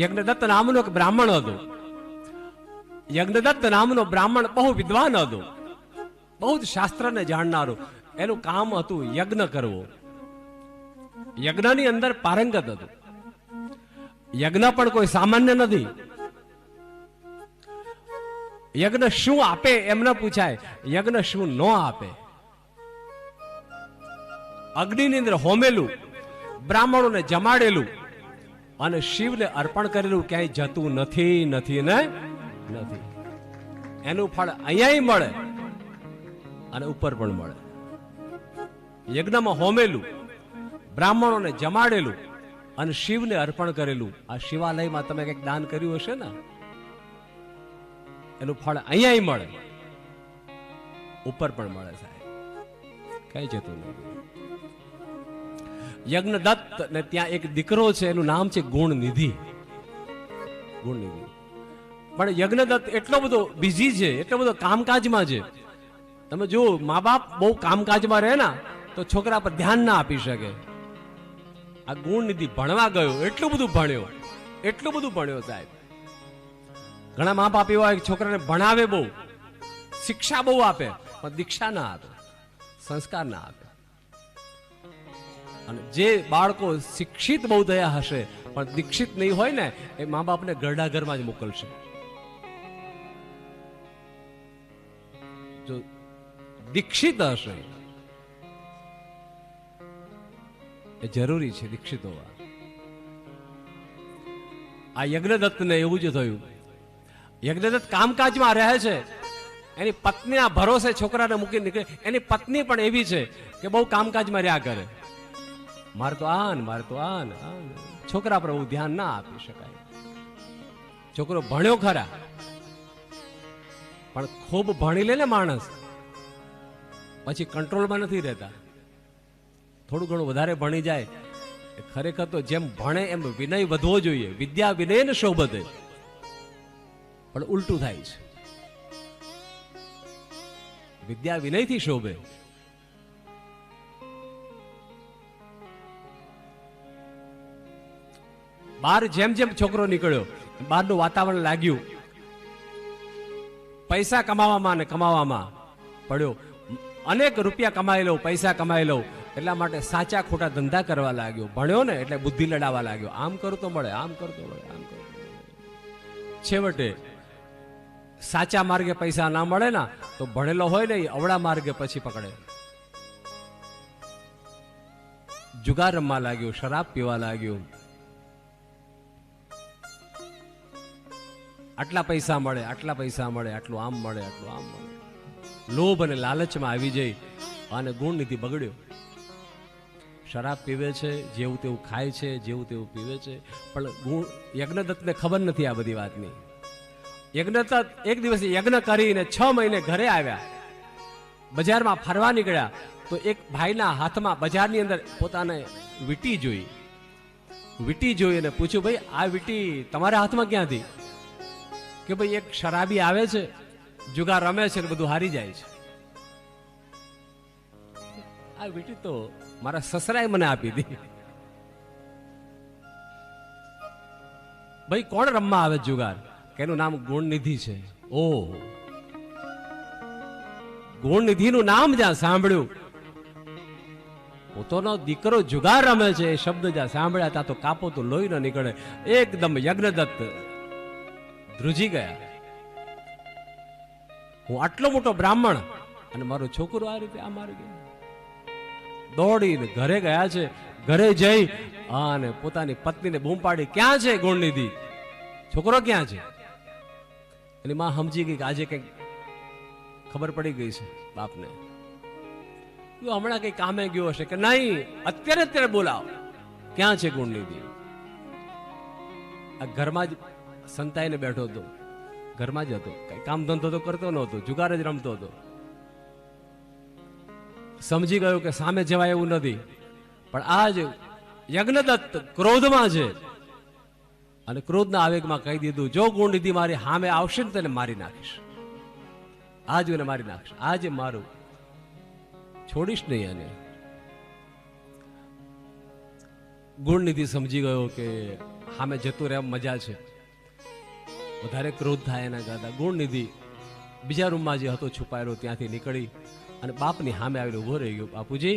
યજ્ઞદત્ત નામનો એક બ્રાહ્મણ હતો. યજ્ઞદત્ત નામનો બ્રાહ્મણ બહુ વિદ્વાન હતો. બહુ જ શાસ્ત્રને જાણનારો. એનું કામ હતું યજ્ઞ કરવો. યજ્ઞની અંદર પારંગત હતું. યજ્ઞ પણ કોઈ સામાન્ય નથી. યજ્ઞ શું આપે એમ ન પૂછાય. યજ્ઞ શું ન આપે. અગ્નિની અંદર હોમેલું, બ્રાહ્મણોને જમાડેલું અને શિવને અર્પણ કરેલું ક્યાંય જતું નથી નથી ને? નથી. એનું ફળ અહીંયા મળે અને ઉપર પણ મળે. યજ્ઞમાં હોમેલું, બ્રાહ્મણોને જમાડેલું અને શિવને અર્પણ કરેલું. આ શિવાલયમાં તમે કંઈક દાન કર્યું હશે ને? એનું ફળ અહીંયા મળે. ઉપર પણ મળે સાહેબ. કઈ જતું નથી. યજ્ઞદત્ત ને ત્યાં એક દીકરો છે, એનું નામ છે ગુણનિધિ. ગુણનિધિ. પણ યજ્ઞદત્ત એટલો બધો બિઝી છે, એટલો બધો કામકાજમાં છે. તમે જો મા બાપ બહુ કામકાજમાં રહે ને, તો છોકરા પર ધ્યાન ના આપી શકે. આ ગુણનિધિ ભણવા ગયો, એટલું બધું ભણ્યો, એટલું બધું ભણ્યો સાહેબ. ઘણા મા બાપ એવા છોકરાને ભણાવે બહુ, શિક્ષા બહુ આપે, પણ દીક્ષા ના આપે, સંસ્કાર ના આપે. અને જે બાળકો શિક્ષિત બહુ થયા હશે, પણ દીક્ષિત નહીં હોય ને, એ મા બાપને ગરડા ઘરમાં જ મોકલશે. જો દીક્ષિત હશે, એ જરૂરી છે દીક્ષિત હોવા. આ યજ્ઞદત્તને એવું જ થયું. યજ્ઞદત્ત કામકાજમાં રહે છે. એની પત્નીના ભરોસે છોકરાને મૂકી નીકળે. એની પત્ની પણ એવી છે કે બહુ કામકાજમાં રહ્યા કરે. મારે તો આન, મારે તો આન. છોકરા પર બહુ ધ્યાન ના આપી શકાય. છોકરો ભણ્યો ખરા. પણ ખૂબ ભણી લે ને માણસ, પછી કંટ્રોલમાં નથી રહેતા. થોડું ઘણું વધારે ભણી જાય ખરેખર તો જેમ ભણે એમ વિનય વધવો જોઈએ. વિદ્યા વિનય ને શોભતે પણ ઉલટું થાય છે. વિદ્યા વિનયથી શોભે. બહાર જેમ જેમ છોકરો નીકળ્યો બહારનું વાતાવરણ લાગ્યું. પૈસા કમાવામાં અને કમાવામાં પડ્યો. અનેક રૂપિયા કમાઈ લઉં, પૈસા કમાઈ લઉં, એટલા માટે સાચા ખોટા ધંધા કરવા લાગ્યો. ભણ્યો ને એટલે બુદ્ધિ લડાવવા લાગ્યો. આમ કરું તો મળે, આમ કરતો મળે, આમ કરતો છેવટે, સાચા માર્ગે પૈસા ના મળે ને, તો ભણેલો હોય ને એ અવળા માર્ગે પછી પકડે. જુગાર રમવા લાગ્યો, શરાબ પીવા લાગ્યો. આટલા પૈસા મળે, આટલા પૈસા મળે, આટલું આમ મળે, આટલું આમ મળે. લોભ અને લાલચમાં આવી જઈ અને ગુણનિધિ બગડ્યો. શરાબ પીવે છે, જેવું તેવું ખાય છે, જેવું તેવું પીવે છે, પણ ગુણ, યજ્ઞદત્તને ખબર નથી આ બધી વાતની. યજ્ઞદત્ત એક દિવસ યજ્ઞ કરીને છ મહિને ઘરે આવ્યા. બજારમાં ફરવા નીકળ્યા, તો એક ભાઈના હાથમાં બજારની અંદર પોતાને વીટી જોઈ. વીટી જોઈ અને પૂછ્યું, ભાઈ, આ વીટી તમારા હાથમાં ક્યાંથી? કે ભાઈ એક શરાબી આવે છે, જુગાર રમે છે ને બધું હારી જાય છે. આ વીટી તો મારા સસરાએ મને આપી દી. ભાઈ કોણ રમવા આવે જુગાર? કે એનું નામ ગુણનિધિ છે. ઓ. ગુણનિધિનું નામ જ્યાં સાંભળ્યું. પોતાનો દીકરો જુગાર રમે છે, એ શબ્દ જ્યાં સાંભળ્યા ત્યાં તો કાપો તો લોહી ન નીકળે. એકદમ યજ્ઞદત્ત. ધ્રુજી ગયા. હું આટલો મોટો બ્રાહ્મણ અને મારો છોકરો આ રીતે આ મારી દોડીને ઘરે ગયા છે. ઘરે જઈ અને પોતાની પત્નીને બૂમ પાડી, ક્યાં છે ગુણનિધિ? છોકરો ક્યાં છે? એની માં સમજી ગઈ કે આજે કંઈક ખબર પડી ગઈ છે બાપને. હમણાં કઈ કામે ગયો હશે કે નહીં? અત્યારે અત્યારે બોલાવો. ક્યાં છે ગુણનિધિ? આ ઘરમાં જ સંતાઈને બેઠો હતો. ઘરમાં જ હતો. કઈ કામ ધંધો તો કરતો નહોતો. જુગાર જ રમતો હતો. સમજી ગયો કે સામે જવાય એવું નથી. પણ આજ યજ્ઞદત્ત ક્રોધમાં છે. અને ક્રોધના આવેગમાં કહી દીધું, જો ગુણનિધિ મારી સામે આવશે ને તને મારી નાખીશ. આજ એને મારી નાખીશ. આજે મારું. છોડીશ નહીં અને ગુણનિધિ સમજી ગયો કે સામે જતું રહેવા મજા છે. વધારે ક્રોધ થાય એના કરતા ગુણ નિધિ બીજા રૂમમાં જે હતો છુપાયેલો ત્યાંથી નીકળી અને બાપની સામે આવેલો ઊભો રહી ગયો. બાપુજી,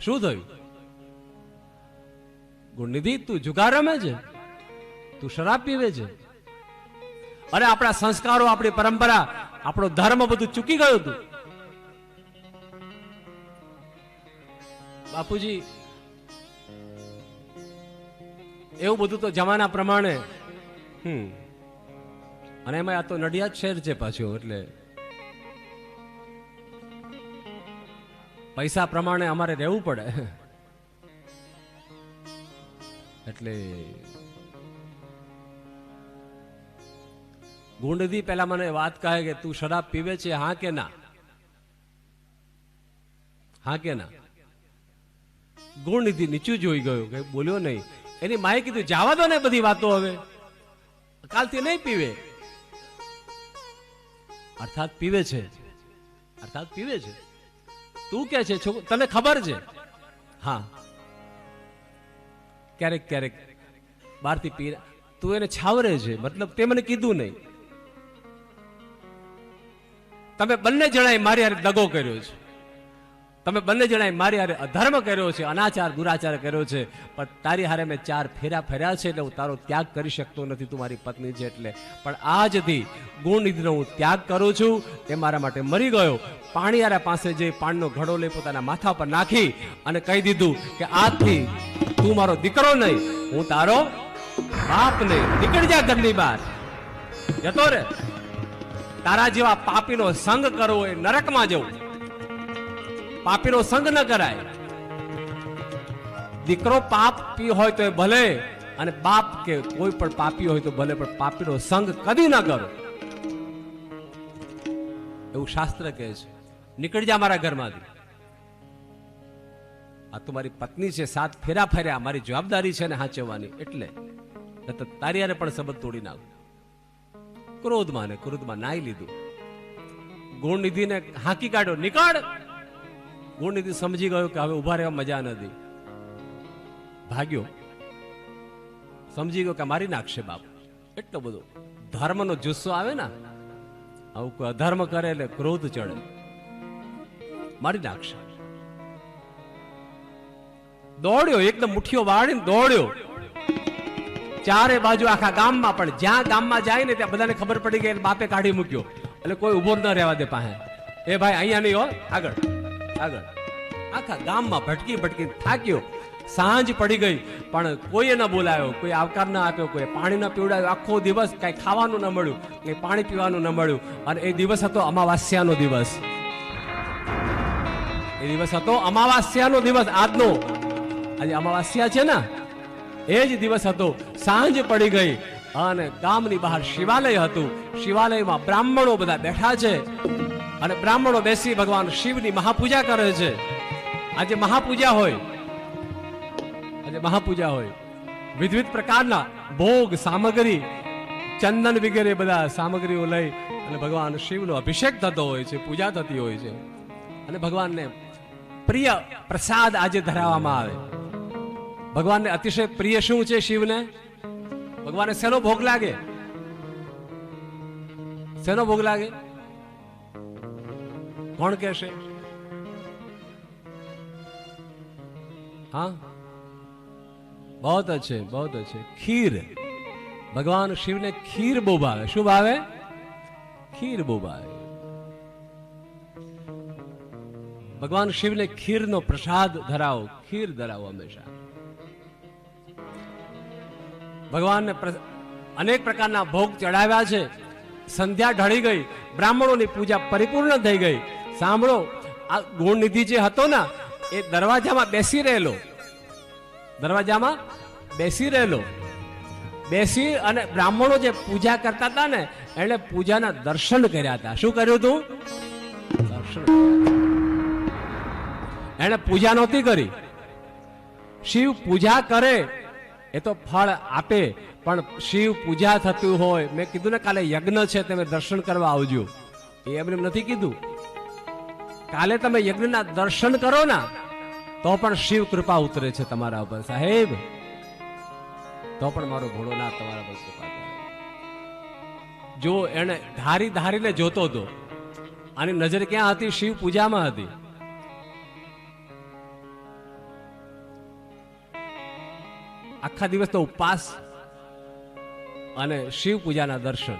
શું થયું? ગુણનિધિ, તું જુગાર રમે છે? તું શરાબ પીવે છે? અરે, આપણા સંસ્કારો, આપણી પરંપરા, આપણો ધર્મ બધું ચૂકી ગયું તું બાપુજી, એવું બધું તો જમાના પ્રમાણે હમ. અને એમાં આ તો નડિયાદ શહેર છે પાછું, એટલે પૈસા પ્રમાણે અમારે રહેવું પડે. એટલે ગુંડદી પેલા મને વાત કહે કે, તું શરાબ પીવે છે, હા કે ના? હા કે ના? ગુણનિધિ નીચું જોઈ ગયો, કે બોલ્યો નહીં. એની માએ કીધું, જવા દો ને બધી વાતો હવે. કાલથી નહીં પીવે? અર્થાત પીવે છે. અર્થાત પીવે છે. તું કે છે, છોકરો, તને ખબર છે? હા. ક્યારેક ક્યારેક બહારથી પી તું એને છાવરે છે, મતલબ તે મને કીધું નહીં. તમે બંને જણાએ મારી દગો કર્યો છે. તમે બંને જણાએ મારી હારે અધર્મ કર્યો છે, અનાચાર, દુરાચાર કર્યો છે, પણ તારી હારે મેં ચાર ફેરા ફેર્યા છે એટલે હું તારો ત્યાગ કરી શકતો નથી તું મારી પત્ની છે એટલે. પણ આજથી ગુણનિધિનો હું ત્યાગ કરું છું એ મારા માટે મરી ગયો. પાણીયારા પાસે જઈ પાણનો ઘડો લઈ પોતાના માથા પર નાખી અને કહી દીધું કે આજથી તું મારો દીકરો નહીં, હું તારો બાપ નહીં. નીકળી જા ઘરની બહાર. જતો રે તારા જેવા પાપીનો સંગ કરવો એ નરકમાં જવું. પાપીનો સંગ ન કરાય. દીકરો પાપી હોય તો ભલે, અને બાપ કે કોઈ પણ પાપી હોય તો ભલે, પણ પાપીનો સંગ કદી ન કરો એવું શાસ્ત્ર કહે છે, નીકળી મારા ઘરમાંથી. આ તો મારી પત્ની છે, સાત ફેરા ફેર્યા, મારી જવાબદારી છે ને હાચવવાની, એટલે. તારી હારે પણ સંબંધ તોડી નાખું. ક્રોધમાં ને ક્રોધમાં નાઈ લીધું. ગુણનિધિને હાંકી કાઢ્યો, નીકળ ગુણનિધિ સમજી ગયો કે હવે ઊભા રહેવા મજા નથી. ભાગ્યો. સમજી ગયો કે મારી નાખશે બાપ. એટલો બધો. ધર્મનો જુસ્સો આવે ને, આવું કોઈ અધર્મ કરે એટલે ક્રોધ ચડે. મારી નાખશે. દોડ્યો, એકદમ મુઠ્ઠીઓ વાળીને દોડ્યો. ચારે બાજુ આખા ગામમાં, પણ જ્યાં ગામમાં જાય ને ત્યાં બધાને ખબર પડી ગઈ બાપે કાઢી મૂક્યો. એટલે કોઈ ઊભો ન રહેવા દે પાસે. એ ભાઈ, અહીંયા નહીં હો, આગળ. આગળ. આખા ગામમાં ભટકી ભટકી થાક્યો. સાંજ પડી ગઈ, પણ કોઈએ ન બોલાયો, કોઈ આવકાર ન આપ્યો, કોઈ પાણી ન પીવડાવ્યું આખો દિવસ કઈ ખાવાનું ન મળ્યું, કઈ પાણી પીવાનું ન મળ્યું. અને એ દિવસ હતો અમાવાસ્યાનો દિવસ. એ દિવસ હતો અમાવાસ્યાનો દિવસ આજનો. આજે અમાવાસ્યા છે ને? એ જ દિવસ હતો. સાંજ પડી ગઈ, અને ગામની બહાર શિવાલય હતું. શિવાલયમાં બ્રાહ્મણો બધા બેઠા છે. અને બ્રાહ્મણો બેસી ભગવાન શિવની મહાપૂજા કરે છે. આજે મહાપૂજા હોય. આજે મહાપૂજા હોય. વિવિધ પ્રકારના ભોગ, સામગ્રી, ચંદન વગેરે બધા સામગ્રીઓ લઈ અને ભગવાન શિવનો અભિષેક થતો હોય છે, પૂજા થતી હોય છે. અને ભગવાનને પ્રિય પ્રસાદ આજે ધરાવવામાં આવે. ભગવાનને અતિશય પ્રિય શું છે શિવને? ભગવાનને શેનો ભોગ લાગે? શેનો ભોગ લાગે? કોણ કહેશે? હા? બહુત અચ્છે બહુત અચ્છે. ખીર. ભગવાન શિવને ખીર બહુ ભાવે. શું ભાવે? ખીર બહુ ભાવે. ભગવાન શિવને ખીરનો પ્રસાદ ધરાવો. ખીર ધરાવો હંમેશા. ભગવાનને અનેક પ્રકારના ભોગ ચડાવ્યા છે. સંધ્યા ઢળી ગઈ. બ્રાહ્મણોની પૂજા પરિપૂર્ણ થઈ ગઈ. સાંભળો, આ ગુણનિધિ જે હતો ને, એ દરવાજામાં બેસી રહેલો. દરવાજામાં બેસી રહેલો. બેસી અને બ્રાહ્મણો જે પૂજા કરતા હતા ને, એણે પૂજાના દર્શન કર્યા હતા. શું કર્યું તું? દર્શન એણે પૂજા નહોતી કરી. શિવ પૂજા કરે, એ તો ફળ આપે, પણ શિવ પૂજા થતું હોય. મેં કીધું ને, કાલે યજ્ઞ છે, તમે દર્શન કરવા આવજો. એ એમને એમ નથી કીધું. કાલે તમે યજ્ઞના દર્શન કરો ને, તો પણ શિવ કૃપા ઉતરે છે તમારા ઉપર, સાહેબ. તો પણ મારો ભોળોનાથ તમારા પર કૃપા જો એને ધારી ધારીને જોતો હતો, આની નજર ક્યાં હતી? શિવ પૂજામાં હતી. આખા દિવસનો ઉપવાસ અને શિવ પૂજાના દર્શન.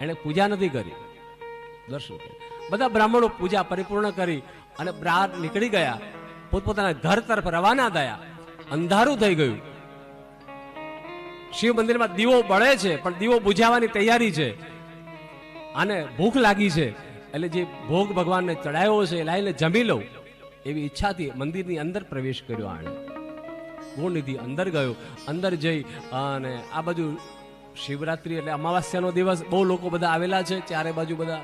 એને પૂજા નથી કરી. દર્શન કર્યા. બધા બ્રાહ્મણો પૂજા પરિપૂર્ણ કરી અને બહાર નીકળી ગયા. પોતપોતાના ઘર તરફ રવાના થયા. અંધારું થઈ ગયું. શિવ મંદિરમાં દીવો બળે છે, પણ દીવો બુઝાવવાની તૈયારી છે. અને ભૂખ લાગી છે, એટલે જે ભોગ ભગવાનને ચડાયો છે, એ લાવીને જમી લઉં. એવી ઈચ્છાથી મંદિરની અંદર પ્રવેશ કર્યો આણે. ગુણનિધિ અંદર ગયો. અંદર જઈ, અને આ બાજુ શિવરાત્રી એટલે અમાવાસ્યાનો દિવસ, બહુ લોકો બધા આવેલા છે, ચારે બાજુ બધા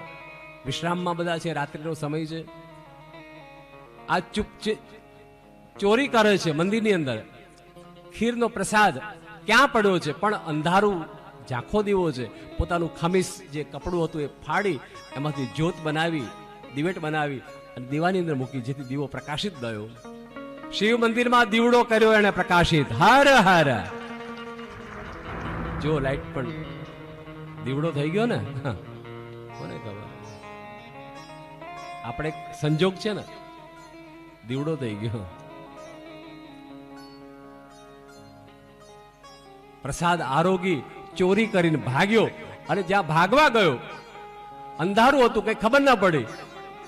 વિશ્રામમાં બધા છે, રાત્રિનો સમય છે. આ ચૂપ ચોરી કરે છે મંદિરની અંદર. ખીરનો પ્રસાદ ક્યાં પડ્યો છે? પણ અંધારું ઝાંખો દીવો છે. પોતાનું ખમીસ જે કપડું હતું એ ફાડી, એમાંથી જ્યોત બનાવી, દિવેટ બનાવી અને દીવાની અંદર મૂકી, જેથી દીવો પ્રકાશિત થયો. શિવ મંદિરમાં દીવડો કર્યો, એને પ્રકાશિત. હર હર. જો લાઈટ પણ દીવડો થઈ ગયો ને? હા. આપણે સંજોગ છે ને, દીવડો થઈ ગયો. પ્રસાદ આરોગી ચોરી કરીને ભાગ્યો અને જ્યાં ભાગવા ગયો, અંધારું હતું, કઈ ખબર ના પડી.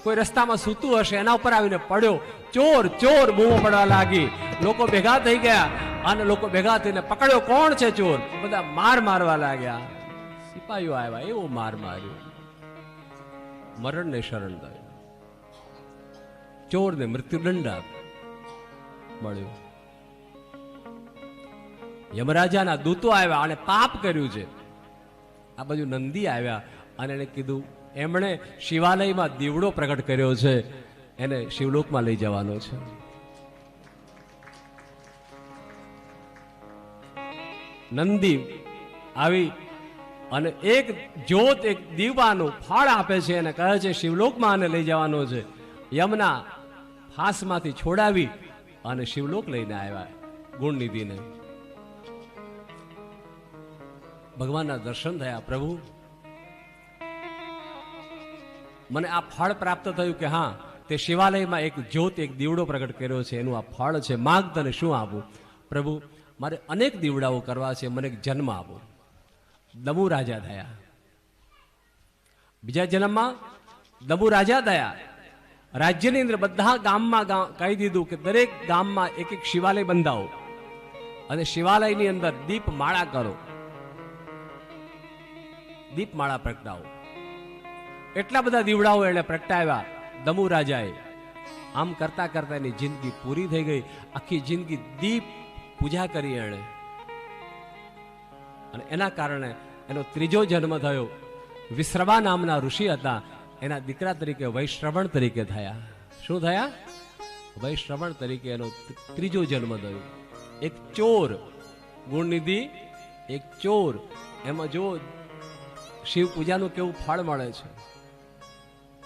કોઈ રસ્તામાં સૂતું હશે, એના ઉપર આવીને પડ્યો. ચોર ચોર બૂમો પડવા લાગી. લોકો ભેગા થઈ ગયા અને લોકો ભેગા થઈને પકડ્યો, કોણ છે ચોર? બધા માર મારવા લાગ્યા. સિપાહીઓ આવ્યા, એવો માર માર્યો. મરણને શરણ થયું ચોરને મૃત્યુદંડ આપ્યો. મળ્યો યમરાજાના દૂતો આવ્યા અને પાપ કર્યું છે આ બાજુ નંદી આવ્યા અને એને કીધું એમણે શિવાલયમાં દીવડો પ્રગટ કર્યો છે એને શિવલોકમાં લઈ જવાનો છે નંદી આવી અને એક જ્યોત, એક દીવાનું ફાળ આપે છે અને કહે છે, શિવલોકમાં આને લઈ જવાનો છે. યમના ફાંસમાંથી છોડાવી અને શિવલોક લઈને આવ્યા ગુણનિધિને ભગવાનના દર્શન થયા, પ્રભુ, મને આ ફળ પ્રાપ્ત થયું કે હા, તે શિવાલયમાં એક જ્યોત, એક દીવડો પ્રગટ કર્યો છે, એનું આ ફળ છે, માગ તને શું આપું? પ્રભુ, મારે અનેક દીવડાઓ કરવા છે, મને એક જન્મ આપો. દમુ રાજા થયા. બીજા જન્મમાં દમુ રાજા થયા. રાજ્યની અંદર બધા ગામમાં કહી દીધું કે દરેક ગામમાં એક એક શિવાલય બંધાવો. અને શિવાલયની અંદર દીપ માળા કરો. દીપમાળા પ્રગટાવો. એટલા બધા દીવડાઓ એણે પ્રગટાવ્યા દમુ રાજાએ. આમ કરતા કરતા એની જિંદગી પૂરી થઈ ગઈ. આખી જિંદગી દીપ પૂજા કરી એણે. અને એના કારણે એનો ત્રીજો જન્મ થયો. વિશ્રવા નામના ઋષિ હતા. એના દીકરા તરીકે વૈશ્રવણ તરીકે થયા. શું થયા? વૈશ્રવણ તરીકે એનો ત્રીજો જન્મ થયો. એક ચોર ગુણનિધિ, એક ચોર. એમાં જો શિવ પૂજાનું કેવું ફળ મળે છે.